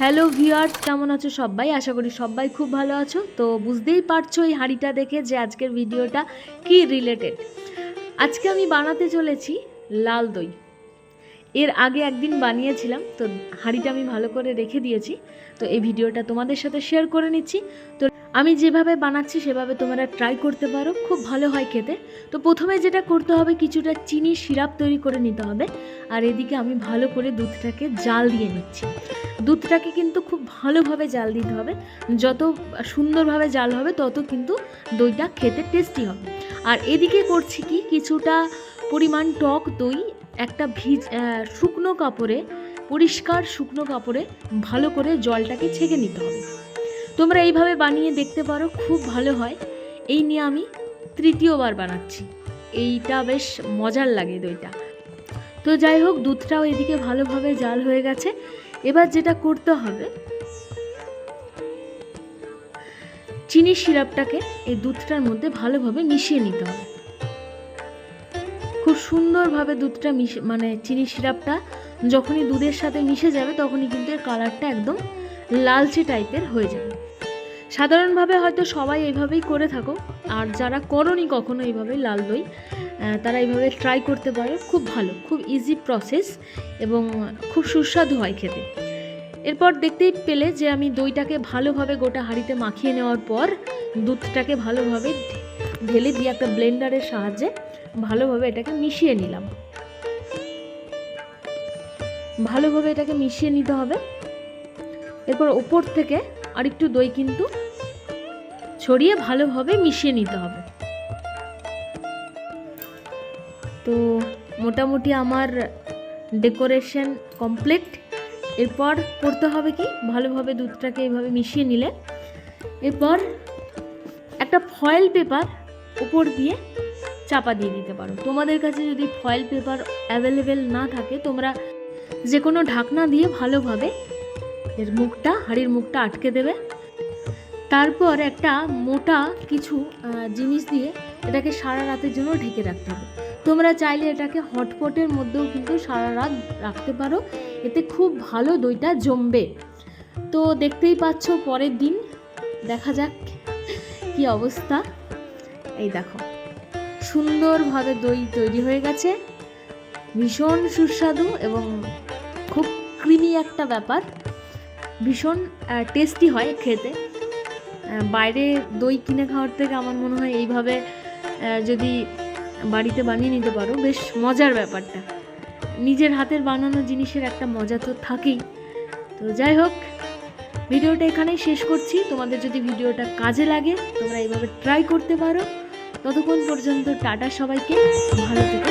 Hello viewers, কেমন আছো সবাই? আশা করি সবাই খুব ভালো আছো। তো বুঝতেই পারছ এই হাঁড়িটা দেখে যে আজকের ভিডিওটা কি রিলেটেড আজকে আমি বানাতে চলেছি লাল দই। এর আগে একদিন বানিয়েছিলাম, তো হাঁড়িটা আমি ভালো করে রেখে দিয়েছি। তো এই ভিডিওটা তোমাদের সাথে শেয়ার করে নিচ্ছি। তো আমি যেভাবে বানাচ্ছি, সেভাবে তোমরা ট্রাই করতে পারো। খুব ভালো হয় খেতে। তো প্রথমে যেটা করতে হবে, কিছুটা চিনি সিরাপ তৈরি করে নিতে হবে। আর এদিকে আমি ভালো করে দুধটাকে জাল দিয়ে নিচ্ছি। দুধটাকে কিন্তু খুব ভালোভাবে জাল দিতে হবে। যত সুন্দরভাবে জাল হবে, তত কিন্তু দইটা খেতে টেস্টি হবে। আর এদিকে করছি কি, কিছুটা পরিমাণ টক দই, একটা ভিজ শুকনো কাপড়ে, পরিষ্কার শুকনো কাপড়ে ভালো করে জলটাকে ছেঁকে নিতে হবে। তোমরা এইভাবে বানিয়ে দেখতে পারো, খুব ভালো হয়। এই নিয়ে আমি তৃতীয়বার বানাচ্ছি। এইটা বেশ মজার লাগে দইটা। তো যাই হোক, দুধটাও এদিকে ভালোভাবে জাল হয়ে গেছে। এবার যেটা করতে হবে, চিনি সিরাপটাকে এই দুধটার মধ্যে ভালোভাবে মিশিয়ে নিতে হবে। খুব সুন্দরভাবে দুধটা মিশে মানে চিনি সিরাপটা যখনই দুধের সাথে মিশে যাবে, তখনই কিন্তু এর কালারটা একদম লালচে টাইপের হয়ে যাবে। সাধারণভাবে হয়তো সবাই এইভাবেই করে থাকো। আর যারা করনি কখনো এইভাবে লাল দই তারা এইভাবে ট্রাই করতে পারে। খুব ভালো, খুব ইজি প্রসেস এবং খুব সুস্বাদু হয় খেতে। এরপর দেখতেই পেলে যে আমি দইটাকে ভালোভাবে গোটা হাঁড়িতে মাখিয়ে নেওয়ার পর দুধটাকে ভালোভাবে ঢেলে দিয়ে একটা ব্লেন্ডারের সাহায্যে ভালোভাবে এটাকে মিশিয়ে নিলাম। ভালোভাবে এটাকে মিশিয়ে নিতে হবে। এরপর ওপর থেকে আরেকটু দই কিন্তু ছড়িয়ে ভালোভাবে মিশিয়ে নিতে হবে। তো মোটামুটি আমার ডেকোরেশন কমপ্লিট। এরপর করতে হবে কি? ভালোভাবে দুধটাকে এইভাবে মিশিয়ে নিলে। এরপর একটা ফয়েল পেপার উপর দিয়ে চাপা দিয়ে দিতে পারো। তোমাদের কাছে যদি ফয়েল পেপার অ্যাভেলেবেল না থাকে, তোমরা যে কোনো ঢাকনা দিয়ে ভালোভাবে এর মুখটা, হাঁড়ির মুখটা আটকে দেবে। তারপর একটা মোটা কিছু জিনিস দিয়ে এটাকে সারা রাতের জন্য ঢেকে রাখতে হবে। তোমরা চাইলে এটাকে হটপটের মধ্যেও কিন্তু সারা রাত রাখতে পারো। এতে খুব ভালো দইটা জমবে। তো দেখতেই পাচ্ছ পরের দিন, দেখা যাক কি অবস্থা। এই দেখো, সুন্দরভাবে দই তৈরি হয়ে গেছে। ভীষণ সুস্বাদু এবং খুব ক্রিমি একটা ব্যাপার। ভীষণ টেস্টি হয় খেতে। বাইরে দই কিনে খাওয়ার থেকে আমার মনে হয় এইভাবে যদি বাড়িতে বানিয়ে নিতে পারো, বেশ মজার ব্যাপারটা। নিজের হাতের বানানো জিনিসের একটা মজা তো থাকেই। তো যাই হোক, ভিডিওটা এখানেই শেষ করছি। তোমাদের যদি ভিডিওটা কাজে লাগে, তোমরা এইভাবে ট্রাই করতে পারো। ততক্ষণ পর্যন্ত টাটা সবাইকে, ভালো থেকো